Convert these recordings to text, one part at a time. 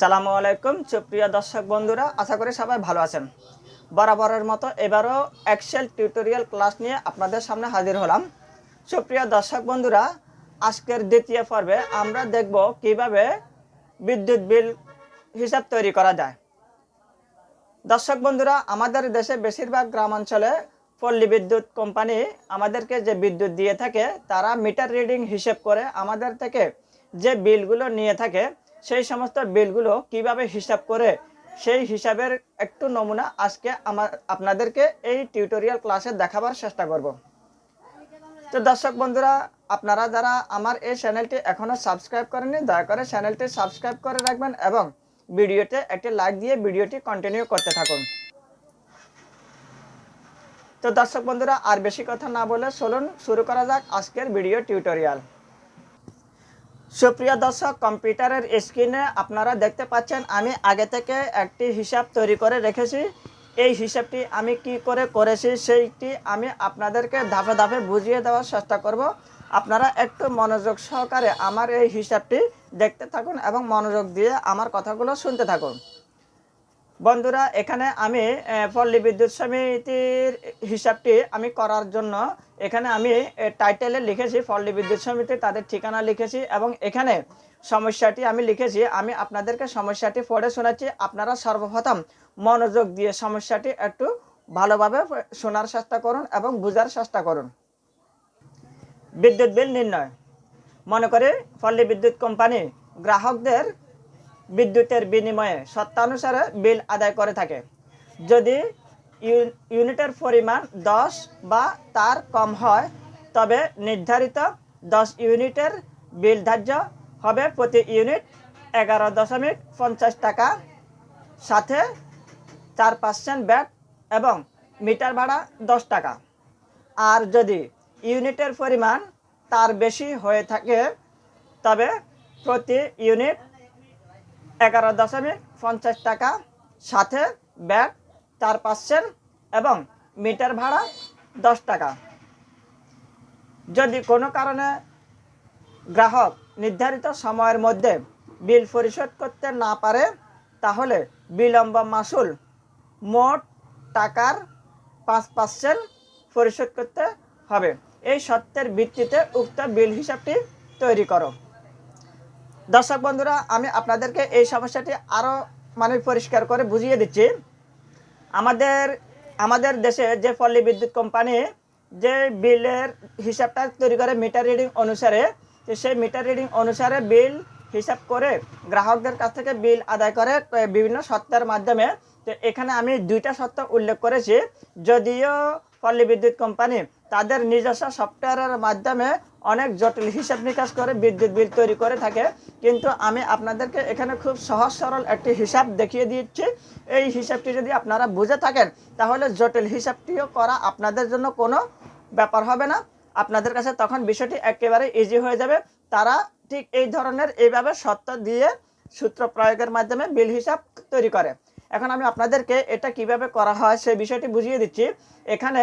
সালামু আলাইকুম, সুপ্রিয় দর্শক বন্ধুরা, আশা করি সবাই ভালো আছেন। বরাবরের মতো এবারও এক্সেল টিউটোরিয়াল ক্লাস নিয়ে আপনাদের সামনে হাজির হলাম। সুপ্রিয় দর্শক বন্ধুরা, আজকের দ্বিতীয় পর্বে আমরা দেখব কীভাবে বিদ্যুৎ বিল হিসাব তৈরি করা যায়। দর্শক বন্ধুরা, আমাদের দেশে বেশিরভাগ গ্রামাঞ্চলে পল্লী বিদ্যুৎ কোম্পানি আমাদেরকে যে বিদ্যুৎ দিয়ে থাকে, তারা মিটার রিডিং হিসেব করে আমাদের থেকে যে বিলগুলো নিয়ে থাকে সেই সমস্ত বিলগুলো কীভাবে হিসাব করে সেই হিসাবের একটু নমুনা আজকে আমার আপনাদেরকে এই টিউটোরিয়াল ক্লাসে দেখাবার চেষ্টা করব। তো দর্শক বন্ধুরা, আপনারা যারা আমার এই চ্যানেলটি এখনও সাবস্ক্রাইব করেননি, দয়া করে চ্যানেলটি সাবস্ক্রাইব করে রাখবেন এবং ভিডিওতে একটি লাইক দিয়ে ভিডিওটি কন্টিনিউ করতে থাকুন। তো দর্শক বন্ধুরা, আর বেশি কথা না বলে চলুন শুরু করা যাক আজকের ভিডিও টিউটোরিয়াল সুপ্রিয় দর্শক, কম্পিউটারের স্ক্রিনে আপনারা দেখতে পাচ্ছেন, আমি আগে থেকে একটি হিসাব তৈরি করে রেখেছি। এই হিসাবটি আমি কি করে করেছি, সেইটি আমি আপনাদেরকে ধাপে ধাপে বুঝিয়ে দেওয়ার চেষ্টা করব। আপনারা একটু মনোযোগ সহকারে আমার এই হিসাবটি দেখতে থাকুন এবং মনোযোগ দিয়ে আমার কথাগুলো শুনতে থাকুন। বন্ধুরা, এখানে আমি পল্লী বিদ্যুৎ সমিতির হিসাবটি আমি করার জন্য এখানে আমি টাইটেলে লিখেছি, পল্লী বিদ্যুৎ সমিতি তাদের ঠিকানা লিখেছি এবং এখানে সমস্যাটি আমি লিখেছি। আমি আপনাদেরকে সমস্যাটি পড়ে শোনাচ্ছি। আপনারা সর্বপ্রথম মনোযোগ দিয়ে সমস্যাটি একটু ভালোভাবে শোনার চেষ্টা করুন এবং বোঝার চেষ্টা করুন। বিদ্যুৎ বিল নির্ণয়। মনে করে পল্লী বিদ্যুৎ কোম্পানি গ্রাহকদের বিদ্যুতের বিনিময়ে সত্যানুসারে বিল আদায় করে থাকে। যদি ইউনিটের পরিমাণ দশ বা তার কম হয়, তবে নির্ধারিত দশ ইউনিটের বিল ধার্য হবে প্রতি ইউনিট এগারো দশমিক পঞ্চাশ টাকা। সাথে চার পার্সেন্ট ব্যাট এবং মিটার ভাড়া দশ টাকা। আর যদি ইউনিটের পরিমাণ তার বেশি হয়ে থাকে, তবে প্রতি ইউনিট এগারো দশমিক পঞ্চাশ টাকা সাথে ব্যাট চার পার্সেন্ট এবং মিটার ভাড়া দশ টাকা। যদি কোনো কারণে গ্রাহক নির্ধারিত সময়ের মধ্যে বিল পরিশোধ করতে না পারে, তাহলে বিলম্ব মাসুল মোট টাকার পাঁচ পার্সেন্ট পরিশোধ করতে হবে। এই সত্যের ভিত্তিতে উক্ত বিল হিসাবটি তৈরি করো। দর্শক বন্ধুরা, আমি আপনাদেরকে এই সমস্যাটি আরও মানে পরিষ্কার করে বুঝিয়ে দিচ্ছি। আমাদের আমাদের দেশে যে পল্লী বিদ্যুৎ কোম্পানি যে বিলের হিসাবটা তৈরি করে মিটার রিডিং অনুসারে সেই মিটার রিডিং অনুসারে বিল হিসাব করে গ্রাহকদের কাছ থেকে বিল আদায় করে বিভিন্ন সত্তার মাধ্যমে, তো এখানে আমি দুইটা সত্ত্ব উল্লেখ করেছি। যদিও পল্লী বিদ্যুৎ কোম্পানি তাদের নিজস্ব সফটওয়্যারের মাধ্যমে অনেক জটিল হিসাব নিকাশ করে বিদ্যুৎ বিল তৈরি করে থাকে। কিন্তু আমি আপনাদেরকে এখানে খুব সহজ সরল একটি হিসাব দেখিয়ে দিচ্ছি। এই হিসাবটি যদি আপনারা বুঝে থাকেন, তাহলে জটিল হিসাবটিও করা আপনাদের জন্য কোনো ব্যাপার হবে না। আপনাদের কাছে তখন বিষয়টি একেবারে ইজি হয়ে যাবে। তারা ঠিক এই ধরনের এইভাবে সত্য দিয়ে সূত্র প্রয়োগের মাধ্যমে বিল হিসাব তৈরি করে। এখন আমি আপনাদেরকে এটা কীভাবে করা হয় সেই বিষয়টি বুঝিয়ে দিচ্ছি। এখানে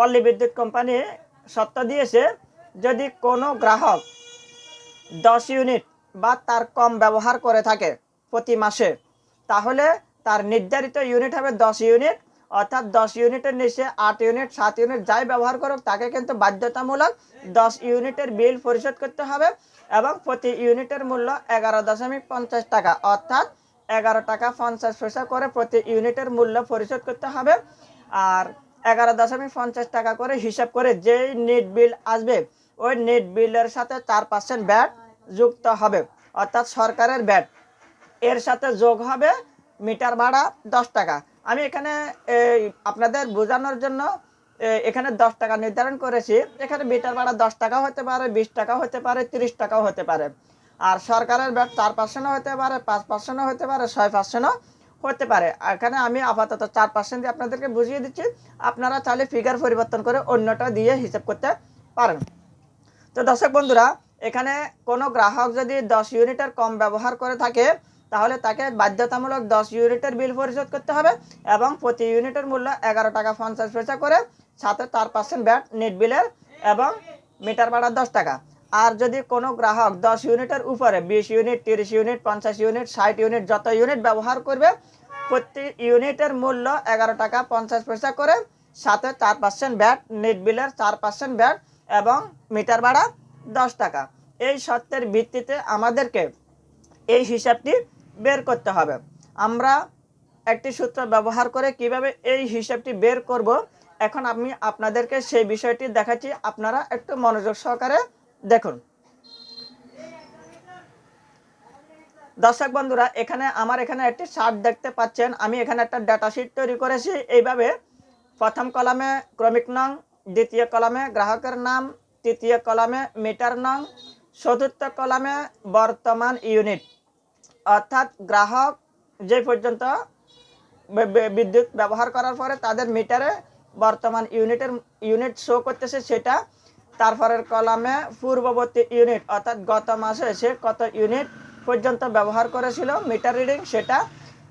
পল্লী বিদ্যুৎ কোম্পানি সত্য দিয়েছে, যদি কোনো গ্রাহক দশ ইউনিট বা তার কম ব্যবহার করে থাকে প্রতি মাসে, তাহলে তার নির্ধারিত ইউনিট হবে দশ ইউনিট, অর্থাৎ দশ ইউনিটের নিচে আট ইউনিট, সাত ইউনিট যাই ব্যবহার করুক, তাকে কিন্তু বাধ্যতামূলক দশ ইউনিটের বিল পরিশোধ করতে হবে এবং প্রতি ইউনিটের মূল্য এগারো দশমিক পঞ্চাশ টাকা, অর্থাৎ এগারো টাকা পঞ্চাশ পয়সা করে প্রতি ইউনিটের মূল্য পরিশোধ করতে হবে। আর এগারো দশমিক পঞ্চাশ টাকা করে হিসাব করে যেই নেট বিল আসবে, ওই নেট বিলের সাথে চার পার্সেন্ট ব্যাট যুক্ত হবে, অর্থাৎ সরকারের ব্যাট। এর সাথে যোগ হবে মিটার ভাড়া দশ টাকা। আমি এখানে আপনাদের বোঝানোর জন্য এখানে দশ টাকা নির্ধারণ করেছি। এখানে মিটার ভাড়া দশ টাকা হতে পারে, বিশ টাকা হতে পারে, তিরিশ টাকাও হতে পারে। আর সরকারের ব্যাট চার পার্সেন্টও হতে পারে, পাঁচ পার্সেন্টও হতে পারে, ছয় পার্সেন্টও হতে পারে। এখানে আমি আপাতত চার পার্সেন্ট দিয়ে আপনাদেরকে বুঝিয়ে দিচ্ছি, আপনারা চাইলে ফিগার পরিবর্তন করে অন্যটা দিয়ে হিসাব করতে পারেন। তো দর্শক বন্ধুরা, এখানে কোনো গ্রাহক যদি দশ ইউনিটের কম ব্যবহার করে থাকে, তাহলে তাকে বাধ্যতামূলক দশ ইউনিটের বিল পরিশোধ করতে হবে এবং প্রতি ইউনিটের মূল্য এগারো টাকা পঞ্চাশ পয়সা করে সাথে চার পার্সেন্ট ব্যাট নেট বিলের এবং মিটার ভাড়া দশ টাকা। আর যদি কোনো গ্রাহক দশ ইউনিটের উপরে, বিশ ইউনিট, তিরিশ ইউনিট, পঞ্চাশ ইউনিট, ষাট ইউনিট, যত ইউনিট ব্যবহার করবে, প্রতি ইউনিটের মূল্য এগারো টাকা পঞ্চাশ পয়সা করে, সাথে চার পার্সেন্ট ব্যাট, নেট বিলের চার পার্সেন্ট ব্যাট এবং মিটার ভাড়া দশ টাকা। এই শর্তের ভিত্তিতে আমাদেরকে এই হিসাবটি বের করতে হবে। আমরা একটি সূত্র ব্যবহার করে কীভাবে এই হিসাবটি বের করব, এখন আমি আপনাদেরকে সেই বিষয়টি দেখাচ্ছি। আপনারা একটু মনোযোগ সহকারে দেখুন। দর্শক বন্ধুরা, এখানে, আমার এখানে একটি শার্ট দেখতে পাচ্ছেন। আমি এখানে একটা ডাটা শিট তৈরি করেছি। এইভাবে প্রথম কলামে ক্রমিক নং, দ্বিতীয় কলামে গ্রাহকের নাম, তৃতীয় কলামে মিটার নং, চতুর্থ কলামে বর্তমান ইউনিট অর্থাৎ গ্রাহক যে পর্যন্ত বিদ্যুৎ ব্যবহার করার পরে তাদের মিটারে বর্তমান ইউনিটের ইউনিট শো করতেছে, সেটা তারপরের কলামে পূর্ববর্তী ইউনিট, অর্থাৎ গত মাসে সে কত ইউনিট পর্যন্ত ব্যবহার করেছিল, মিটার রিডিং সেটা।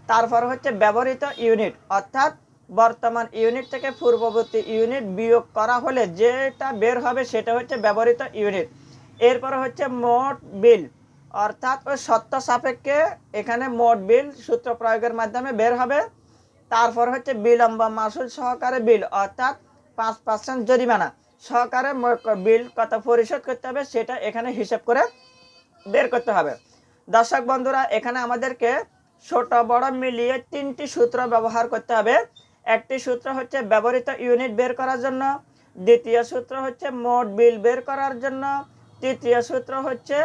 তারপর হচ্ছে ব্যবহৃত ইউনিট, অর্থাৎ বর্তমান ইউনিট থেকে পূর্ববর্তী ইউনিট বিয়োগ করা হলে যেটা বের হবে সেটা হচ্ছে ব্যবহৃত ইউনিট। এরপর হচ্ছে মোট বিল, অর্থাৎ ওই সত্য সাপেক্ষে এখানে মোট বিল সূত্র প্রয়োগের মাধ্যমে বের হবে। তারপর হচ্ছে বিলম্ব মাসুল সহকারে বিল, অর্থাৎ পাঁচ পার্সেন্ট জরিমানা। সহকারে বিল কত পরিশোধ করতে হবে সেটা এখানে হিসাব করে বের করতে হবে। দর্শক বন্ধুরা, এখানে আমাদেরকে ছোট, বড় মিলিয়ে তিনটি সূত্র ব্যবহার করতে হবে। একটি সূত্র হচ্ছে ব্যবহৃত ইউনিট বের করার জন্য, দ্বিতীয় সূত্র হচ্ছে মোট বিল বের করার জন্য, তৃতীয় সূত্র হচ্ছে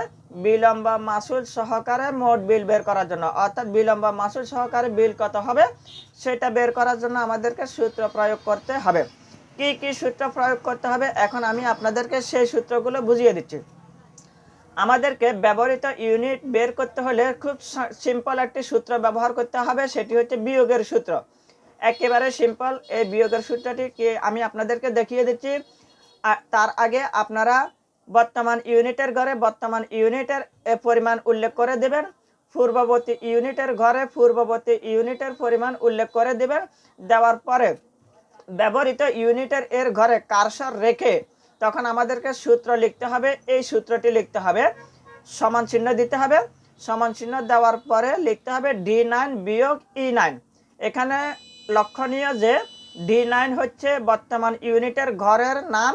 বিলম্ব মাসুল সহকারে মোট বিল বের করার জন্য। অর্থাৎ বিলম্ব মাসুল সহকারে বিল কত হবে সেটা বের করার জন্য আমাদেরকে সূত্র প্রয়োগ করতে হবে। কি কি সূত্র প্রয়োগ করতে হবে, এখন আমি আপনাদেরকে সেই সূত্রগুলো বুঝিয়ে দিচ্ছি। আমাদেরকে ব্যবহৃত ইউনিট বের করতে হলে খুব সিম্পল একটি সূত্র ব্যবহার করতে হবে, সেটি হচ্ছে বিয়োগের সূত্র। একেবারে সিম্পল এই বিয়োগের সূত্রটি কি আমি আপনাদেরকে দেখিয়ে দিচ্ছি। তার আগে আপনারা বর্তমান ইউনিটের ঘরে বর্তমান ইউনিটের পরিমাণ উল্লেখ করে দেবেন। পূর্ববর্তী ইউনিটের ঘরে পূর্ববর্তী ইউনিটের পরিমাণ উল্লেখ করে দেবেন। দেওয়ার পরে ব্যবহৃত ইউনিটের এর ঘরে কারসর রেখে তখন আমাদেরকে সূত্র লিখতে হবে, এই সূত্রটি লিখতে হবে। সমান চিহ্ন দিতে হবে। সমান চিহ্ন দেওয়ার পরে লিখতে হবে ডি নাইন বিয়োগ ই নাইন এখানে লক্ষণীয় যে ডি নাইন হচ্ছে বর্তমান ইউনিটের ঘরের নাম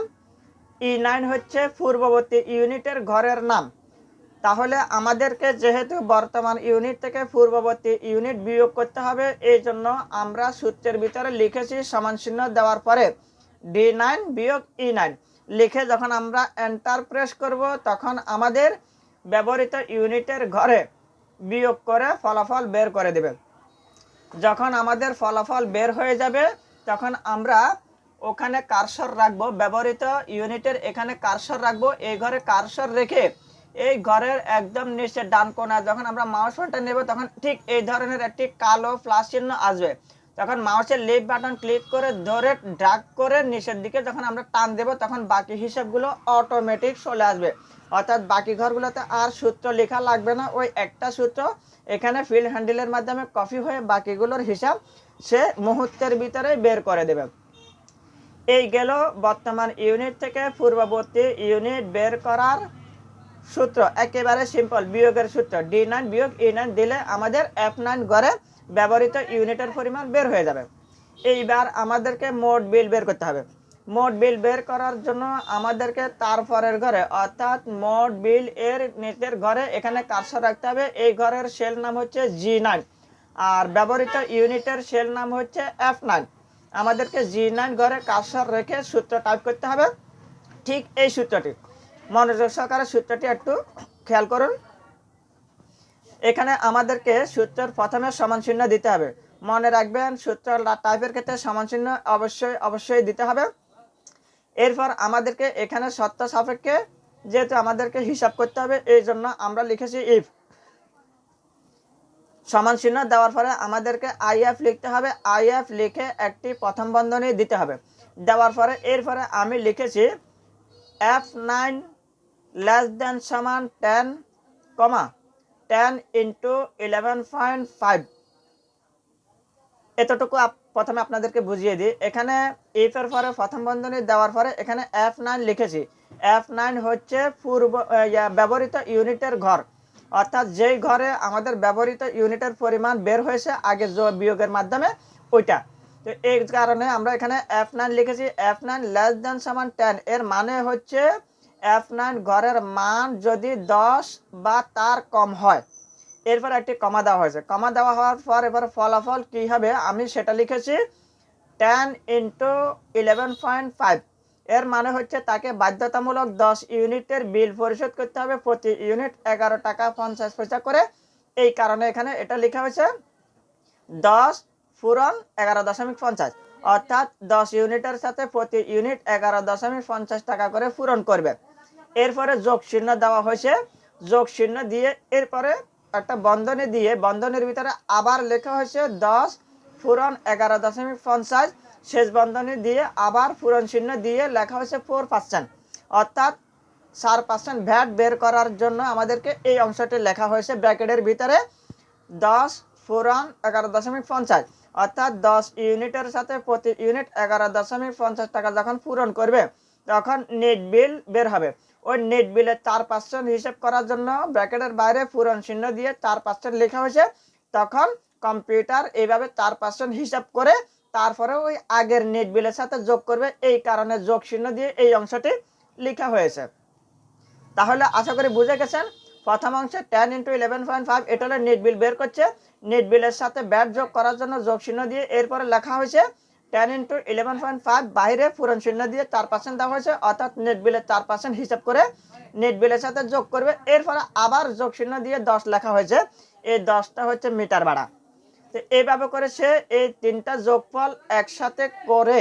ই নাইন হচ্ছে পূর্ববর্তী ইউনিটের ঘরের নাম। তাহলে আমাদেরকে যেহেতু বর্তমান ইউনিট থেকে পূর্ববর্তী ইউনিট বিয়োগ করতে হবে, এই জন্য আমরা সূত্রের ভিতরে লিখেছি সমান চিহ্ন দেওয়ার পরে ডি নাইন বিয়োগ ই নাইন লিখে যখন আমরা এন্টার প্রেস করব, তখন আমাদের ব্যবহৃত ইউনিটের ঘরে বিয়োগ করে ফলাফল বের করে দেবে। যখন আমাদের ফলাফল বের হয়ে যাবে, তখন আমরা ওখানে কারসর রাখব, ব্যবহৃত ইউনিটের এখানে কারসর রাখব, এই ঘরে কারসর রেখে এই ঘরের একদম নিচে ডান কোণা যখন আমরা মাউস পয়েন্টার নেব, তখন ঠিক এই ধরনের একটি কালো প্লাস চিহ্ন আসবে। তখন মাউসের লেফট বাটন ক্লিক করে, ধরে ড্রাগ করে নিচের দিকে যখন আমরা টান দেব, তখন বাকি হিসাবগুলো অটোমেটিক চলে আসবে। অর্থাৎ বাকি ঘরগুলোতে আর সূত্র লেখা লাগবে না। ওই একটা সূত্র এখানে ফিল্ড হ্যান্ডেলের মাধ্যমে কপি হয়ে বাকিগুলোর হিসাব সে মুহূর্তের ভিতরে বের করে দেবে। এই গেল বর্তমান ইউনিট থেকে পূর্ববর্তী ইউনিট বের করার সূত্র, একেবারে সিম্পল বিয়োগের সূত্র। ডি নাইন বিয়োগ ই নাইন দিলে আমাদের এফ নাইন ঘরে ব্যবহৃত ইউনিটের পরিমাণ বের হয়ে যাবে। এইবার আমাদেরকে মোট বিল বের করতে হবে। মোট বিল বের করার জন্য আমাদেরকে তারপরের ঘরে, অর্থাৎ মোট বিল এর নিচের ঘরে এখানে কারসর রাখতে হবে। এই ঘরের সেল নাম হচ্ছে জি নাইন আর ব্যবহৃত ইউনিটের সেল নাম হচ্ছে এফ নাইন আমাদেরকে জি নাইন ঘরে কারসর রেখে সূত্র টাইপ করতে হবে। ঠিক এই সূত্রটি। মনোযোগ সহকারে সূত্রটি একটু খেয়াল করুন। এখানে আমাদেরকে সূত্রের প্রথমে সমান চিহ্ন দিতে হবে। মনে রাখবেন, সূত্র টাইপের ক্ষেত্রে সমান চিহ্ন অবশ্যই অবশ্যই দিতে হবে। এরপর আমাদেরকে এখানে সত্য সাপেক্ষে যেহেতু আমাদেরকে হিসাব করতে হবে, এই জন্য আমরা লিখেছি ইফ সমান চিহ্ন দেওয়ার পরে আমাদেরকে আইএফ লিখতে হবে। আইএফ লিখে একটি প্রথম বন্ধনী দিতে হবে। দেওয়ার পরে, এরপরে আমি লিখেছি এফ নাইন লেস দেন সমান টেন কমা ten into eleven point five এতটুকু প্রথমে আপনাদেরকে বুঝিয়ে দিই। এখানে ইফের পরে প্রথম বন্ধনী দেওয়ার পরে এখানে এফ নাইন লিখেছি। এফ নাইন হচ্ছে পূর্ব ব্যবহৃত ইউনিটের ঘর। অর্থাৎ যেই ঘরে আমাদের ব্যবহৃত ইউনিটের পরিমাণ বের হয়েছে, আগে যোগ বিয়োগের মাধ্যমে ওইটা। তো এই কারণে আমরা এখানে এফ নাইন লিখেছি। এফ নাইন লেস দেন সমান টেন এর মানে হচ্ছে নাইন ঘরের মান যদি দশ বা তার কম হয়, এরপর একটি কমা দেওয়া হয়েছে। কমা দেওয়া হওয়ার পর এবার ফলাফল কী হবে? আমি সেটা লিখেছি ten into eleven point five এর মানে হচ্ছে তাকে বাধ্যতামূলক দশ ইউনিটের বিল পরিশোধ করতে হবে। প্রতি ইউনিট এগারো টাকা পঞ্চাশ পয়সা করে। এই কারণে এখানে এটা লেখা হয়েছে দশ পূরণ এগারো দশমিক পঞ্চাশ। অর্থাৎ দশ ইউনিটের সাথে প্রতি ইউনিট এগারো দশমিক পঞ্চাশ টাকা করে পূরণ করবে। এরপরে যোগ চিহ্ন দেওয়া হয়েছে। যোগ চিহ্ন দিয়ে এরপরে একটা বন্ধনী দিয়ে, বন্ধনের ভিতরে আবার লেখা হয়েছে দশ পূরণ এগারো দশমিক পঞ্চাশ। শেষ বন্ধনী দিয়ে আবার পূরণ চিহ্ন দিয়ে লেখা হয়েছে ফোর পার্সেন্ট অর্থাৎ চার পার্সেন্ট ভ্যাট বের করার জন্য আমাদেরকে এই অংশটি লেখা হয়েছে ব্র্যাকেটের ভিতরে। দশ পূরণ এগারো দশমিক পঞ্চাশ। অর্থাৎ দশ ইউনিটের সাথে প্রতি ইউনিট এগারো দশমিক পঞ্চাশ টাকা যখন পূরণ করবে, তখন নেট বিল বের হবে। ওই নেট বিলের চার পার্সেন্ট হিসেব করার জন্য ব্র্যাকেটের বাইরে পূরণ চিহ্ন দিয়ে চার পার্সেন্ট লেখা হয়েছে। তখন কম্পিউটার এইভাবে চার পার্সেন্ট হিসাব করে তারপরে ওই আগের নেট বিলের সাথে যোগ করবে। এই কারণে যোগ চিহ্ন দিয়ে এই অংশটি লেখা হয়েছে। তাহলে আশা করি বুঝে গেছেন। প্রথম অংশে ten into eleven point five এটা হলো নেট বিল বের করছে। নেট বিলের সাথে ব্যাট যোগ করার জন্য যোগ চিহ্ন দিয়ে এরপরে লেখা হয়েছে ten into eleven point five বাইরে পূরণ চিহ্ন দিয়ে চার পার্সেন্ট দেওয়া হয়েছে, অর্থাৎ নেট বিলের চার পার্সেন্ট হিসাব করে নেট বিলের সাথে যোগ করবে। এর ফলে আবার যোগ চিহ্ন দিয়ে দশ লেখা হয়েছে। এই দশটা হচ্ছে মিটার ভাড়া। তো এইভাবে করে সে এই তিনটা যোগফল একসাথে করে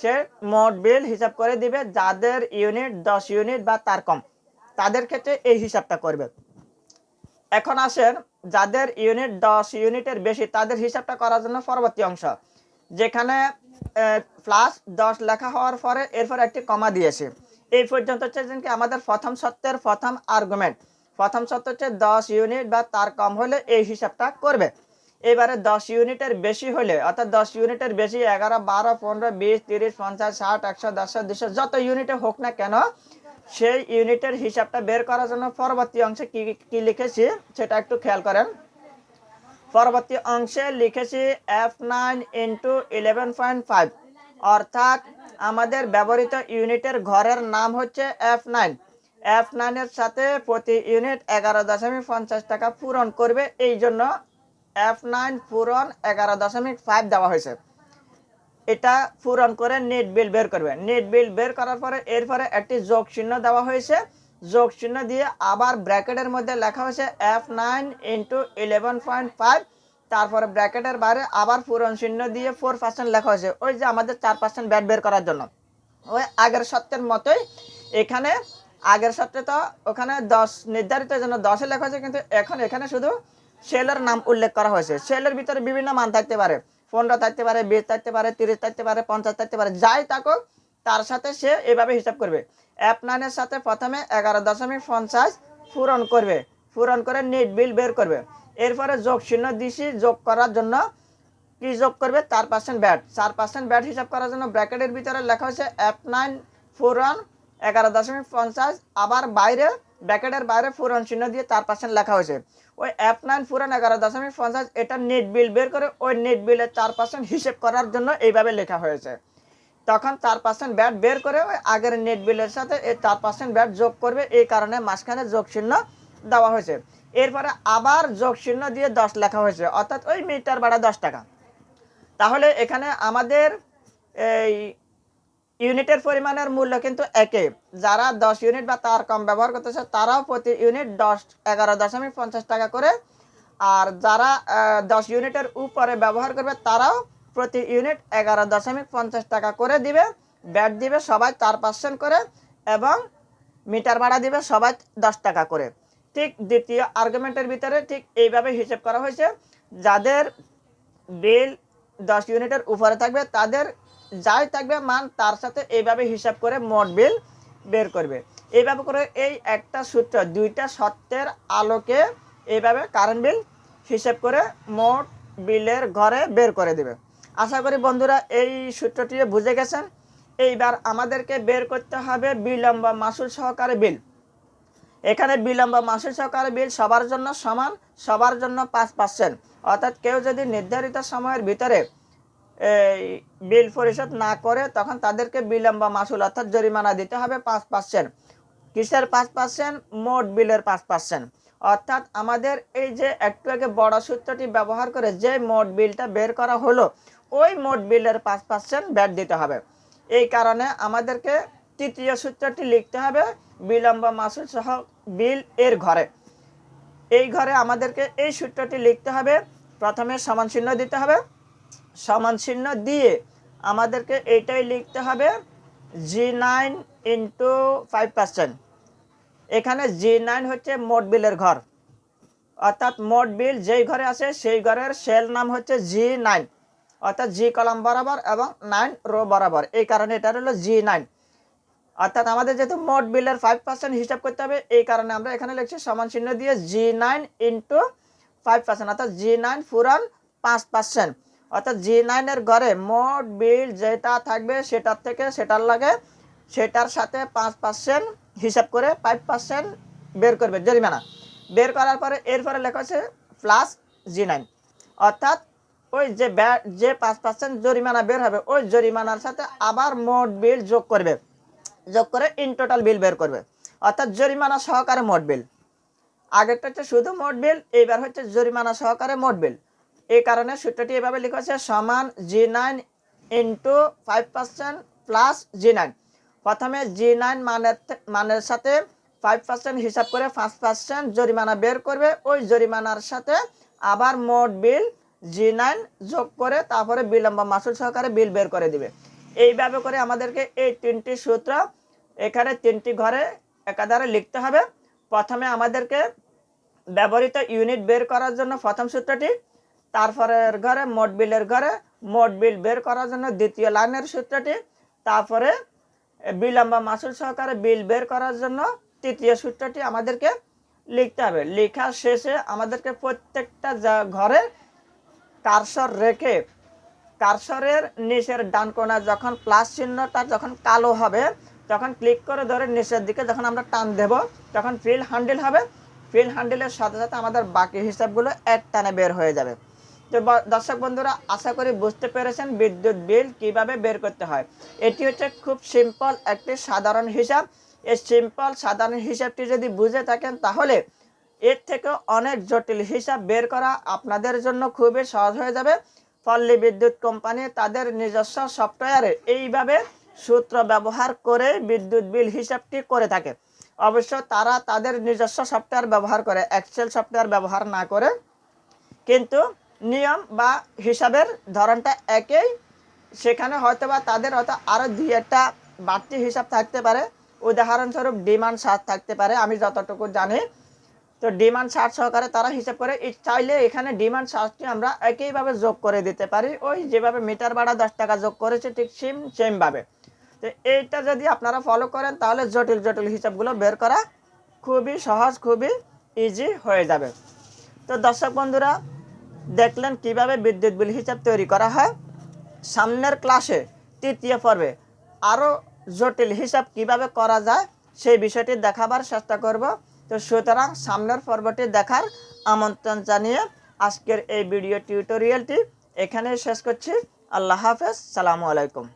সে মোট বিল হিসাব করে দিবে, যাদের ইউনিট দশ ইউনিট বা তার কম। তাদের ক্ষেত্রে এই হিসাবটা করবে। এখন আসেন, যাদের ইউনিট দশ ইউনিটের বেশি, তাদের হিসাবটা করার জন্য পরবর্তী অংশ। যেখানে প্লাস দশ লেখা হওয়ার পরে এরপর একটি কমা দিয়েছে। এই পর্যন্ত হচ্ছে কি আমাদের প্রথম সত্যের প্রথম আর্গুমেন্ট প্রথম সত্য হচ্ছে দশ ইউনিট বা তার কম হলে এই হিসাবটা করবে। এবারে দশ ইউনিটের বেশি হলে, অর্থাৎ দশ ইউনিটের বেশি এগারো, বারো, পনেরো, বিশ, তিরিশ, পঞ্চাশ, ষাট, একশো দশশো দুশো যত ইউনিটে হোক না কেন, সেই ইউনিটের হিসাবটা বের করার জন্য পরবর্তী অংশে কি কি লিখেছি সেটা একটু খেয়াল করেন। পরবর্তী অংশে লিখেছি F nine into eleven point five অর্থাৎ আমাদের ব্যবহৃত ইউনিটের ঘরের নাম হচ্ছে এফ নাইন এফ নাইনের সাথে প্রতি ইউনিট এগারো দশমিক পঞ্চাশ টাকা পূরণ করবে, এই জন্য এফ নাইন পূরণ এগারো দশমিক ফাইভ দেওয়া হয়েছে। এটা পূরণ করে নেট বিল বের করবে। নেট বিল বের করার পরে এরপরে একটি যোগ চিহ্ন দেওয়া হয়েছে। যোগ চিহ্ন দিয়ে আবার ব্র্যাকেটের মধ্যে লেখা হয়েছে F nine into eleven point five তারপরে ব্র্যাকেটের বাইরে আবার পূরণ চিহ্ন দিয়ে ফোর পার্সেন্ট লেখা হয়েছে। ওই যে আমাদের চার পার্সেন্ট ব্যাট বের করার জন্য। ওই আগের সত্যের মতোই এখানে আগের সত্যে তো ওখানে দশ, নির্ধারিত জন্য দশে লেখা হয়েছে, কিন্তু এখন এখানে শুধু সেলের নাম উল্লেখ করা হয়েছে। সেলের ভিতরে বিভিন্ন মান থাকতে পারে। পনেরো থাকতে পারে, বিশ থাকতে পারে, তিরিশ থাকতে পারে, পঞ্চাশ থাকতে পারে, যাই থাকুক তার সাথে সে এভাবে হিসাব করবে। অ্যাপ নাইনের সাথে প্রথমে এগারো দশমিক পঞ্চাশ পূরণ করবে। পূরণ করে নেট বিল বের করবে। এরপরে যোগ চিহ্ন দিছি যোগ করার জন্য কি যোগ করবে? চার পার্সেন্ট ব্যাট। চার পার্সেন্ট ব্যাট হিসাব করার জন্য ব্র্যাকেটের ভিতরে লেখা হয়েছে অ্যাপ নাইন পূরণ এগারো দশমিক পঞ্চাশ। আবার বাইরে ব্র্যাকেটের বাইরে পূরণ চিহ্ন দিয়ে চার পার্সেন্ট লেখা হয়েছে। ওই অ্যাপ নাইন পূরণ এগারো দশমিক পঞ্চাশ, এটা নেট বিল বের করে ওই নেট বিলের চার পার্সেন্ট হিসেব করার জন্য এইভাবে লেখা হয়েছে। তখন চার পার্সেন্ট ব্যাট বের করে ওই আগের নেট বিলের সাথে এই চার পার্সেন্ট ব্যাট যোগ করবে। এই কারণে মাঝখানে যোগ চিহ্ন দেওয়া হয়েছে। এরপরে আবার যোগ চিহ্ন দিয়ে দশ লেখা হয়েছে, অর্থাৎ ওই মিটার ভাড়া দশ টাকা। তাহলে এখানে আমাদের এই ইউনিটের পরিমাণের মূল্য কিন্তু একে। যারা দশ ইউনিট বা তার কম ব্যবহার করতেছে, তারাও প্রতি ইউনিট দশ, এগারো দশমিক পঞ্চাশ টাকা করে। আর যারা দশ ইউনিটের উপরে ব্যবহার করবে, তারাও প্রতি ইউনিট এগারো দশমিক পঞ্চাশ টাকা করে দিবে, ব্যাট দিবে সবাই চার পার্সেন্ট করে এবং মিটার ভাড়া দিবে সবাই দশ টাকা করে। ঠিক দ্বিতীয় আর্গুমেন্টের ভিতরে ঠিক এইভাবে হিসেব করা হয়েছে, যাদের বিল দশ ইউনিটের উপরে থাকবে, তাদের যাই থাকবে মান, তার সাথে এইভাবে হিসাব করে মোট বিল বের করবে। এইভাবে করে এই একটা সূত্র, দুইটা সত্যের আলোকে এইভাবে কারেন্ট বিল হিসেব করে মোট বিলের ঘরে বের করে দেবে। আশা করি বন্ধুরা এই সূত্রটি বুঝে গেছেন। এইবার আমাদেরকে বের করতে হবে বিলম্ব মাসুল সহকারে বিল। এখানে বিলম্ব মাসুল সহকারে বিল সবার জন্য সমান, সবার জন্য পাঁচ পার্সেন্ট অর্থাৎ কেউ যদি নির্ধারিত সময়ের ভিতরে এই বিল পরিশোধ না করে, তখন তাদেরকে বিলম্ব মাসুল অর্থাৎ জরিমানা দিতে হবে পাঁচ পার্সেন্ট কিসের পাঁচ পার্সেন্ট মোট বিলের পাঁচ পার্সেন্ট অর্থাৎ আমাদের এই যে একটু আগে বড় সূত্রটি ব্যবহার করে যে মোট বিলটা বের করা হলো ওই মোট বিলের পাঁচ পার্সেন্ট ব্যাট দিতে হবে। এই কারণে আমাদেরকে তৃতীয় সূত্রটি লিখতে হবে, বিলম্ব মাসুল সহ বিল এর ঘরে। এই ঘরে আমাদেরকে এই সূত্রটি লিখতে হবে, প্রথমে সমান চিহ্ন দিতে হবে। সমান চিহ্ন দিয়ে আমাদেরকে এইটাই লিখতে হবে G nine into five percent এখানে জি নাইন হচ্ছে মোট বিলের ঘর। অর্থাৎ মোট বিল যেই ঘরে আছে, সেই ঘরের সেল নাম হচ্ছে জি নাইন অর্থাৎ জি কলাম বরাবর এবং নাইন রো বরাবর। এই কারণে এটা হলো জি নাইন অর্থাৎ আমাদের যেহেতু মোট বিলের ফাইভ পার্সেন্ট হিসাব করতে হবে, এই কারণে আমরা এখানে লিখছি সমান চিহ্ন দিয়ে G nine into five percent অর্থাৎ জি নাইন ফুরান পাঁচ পার্সেন্ট অর্থাৎ জি নাইনের ঘরে মোট বিল যেটা থাকবে সেটার থেকে সেটার লাগে সেটার সাথে পাঁচ পার্সেন্ট হিসাব করে ফাইভ পার্সেন্ট বের করবে, জরিমানা। বের করার পরে এরপরে লেখা আছে প্লাস জি নাইন অর্থাৎ ওই যে যে পাঁচ পার্সেন্ট জরিমানা বের হবে, ওই জরিমানার সাথে আবার মোট বিল যোগ করবে। যোগ করে ইন টোটাল বিল বের করবে। অর্থাৎ জরিমানা সহকারে মোট বিল। আগেরটা হচ্ছে শুধু মোট বিল, এইবার হচ্ছে জরিমানা সহকারে মোট বিল। এই কারণে সূত্রটি এভাবে লেখা আছে সমান G nine into five percent plus G nine প্রথমে জি নাইন মানের মানের সাথে ফাইভ পার্সেন্ট হিসাব করে পাঁচ পার্সেন্ট জরিমানা বের করবে, ওই জরিমানার সাথে আবার মোট বিল জি নাইন যোগ করে তারপরে বিলম্ব মাসুল সহকারে বিল বের করে দিবে। এইভাবে করে আমাদেরকে এই তিনটি সূত্র এখানে তিনটি ঘরে একাধারে লিখতে হবে। প্রথমে আমাদেরকে ব্যবহৃত ইউনিট বের করার জন্য প্রথম সূত্রটি, তারপরের ঘরে মোট বিলের ঘরে মোট বিল বের করার জন্য দ্বিতীয় লাইনের সূত্রটি, তারপরে বিলম্ব মাসুল সহকারে বিল বের করার জন্য তৃতীয় সূত্রটি আমাদেরকে লিখতে হবে। লেখার শেষে আমাদেরকে প্রত্যেকটা ঘরে কারসর রেখে, কারসরের নিচের ডান কোণা যখন প্লাস চিহ্নটা যখন কালো হবে তখন ক্লিক করে ধরে নিচের দিকে যখন আমরা টান দেব, তখন ফিল হ্যান্ডেল হবে। ফিল হ্যান্ডেলের সাথে সাথে আমাদের বাকি হিসাবগুলো এক টানে বের হয়ে যাবে। তো দর্শক বন্ধুরা, আশা করি বুঝতে পেরেছেন বিদ্যুৎ বিল কীভাবে বের করতে হয়। এটি হচ্ছে খুব সিম্পল একটি সাধারণ হিসাব। এই সিম্পল সাধারণ হিসাবটি যদি বুঝে থাকেন তাহলে এর থেকে অনেক জটিল হিসাব বের করা আপনাদের জন্য খুবই সহজ হয়ে যাবে। পল্লী বিদ্যুৎ কোম্পানি তাদের নিজস্ব সফটওয়্যারে এইভাবে সূত্র ব্যবহার করে বিদ্যুৎ বিল হিসাবটি করে থাকে। অবশ্য তারা তাদের নিজস্ব সফটওয়্যার ব্যবহার করে এক্সেল সফটওয়্যার ব্যবহার না করে। কিন্তু নিয়ম বা হিসাবের ধরনটা একই। সেখানে হয়তো বা তাদের হয়তো আরও দুই একটা বাড়তি হিসাব থাকতে পারে। উদাহরণস্বরূপ ডিমান্ড চার্জ থাকতে পারে, আমি যতটুকু জানি। তো ডিমান্ড চার্জ সহকারে তারা হিসাব করে চাইলে এখানে ডিমান্ড চার্জটি আমরা একইভাবে যোগ করে দিতে পারি। ওই যেভাবে মিটার ভাড়া দশ টাকা যোগ করেছে, ঠিক সেম সেমভাবে তো এইটা যদি আপনারা ফলো করেন, তাহলে জটিল জটিল হিসাবগুলো বের করা খুবই সহজ, খুবই ইজি হয়ে যাবে। তো দর্শক বন্ধুরা, দেখলেন কীভাবে বিদ্যুৎ বিল হিসাব তৈরি করা হয়। সামনের ক্লাসে তৃতীয় পর্বে আরও জটিল হিসাব কীভাবে করা যায়, সেই বিষয়টি দেখাবার চেষ্টা করব। তো সুতরাং সামনের পর্বটি দেখার আমন্ত্রণ জানিয়ে আজকের এই ভিডিও টিউটোরিয়ালটি এখানে শেষ করছি। আল্লাহ হাফেজ। সালামু আলাইকুম।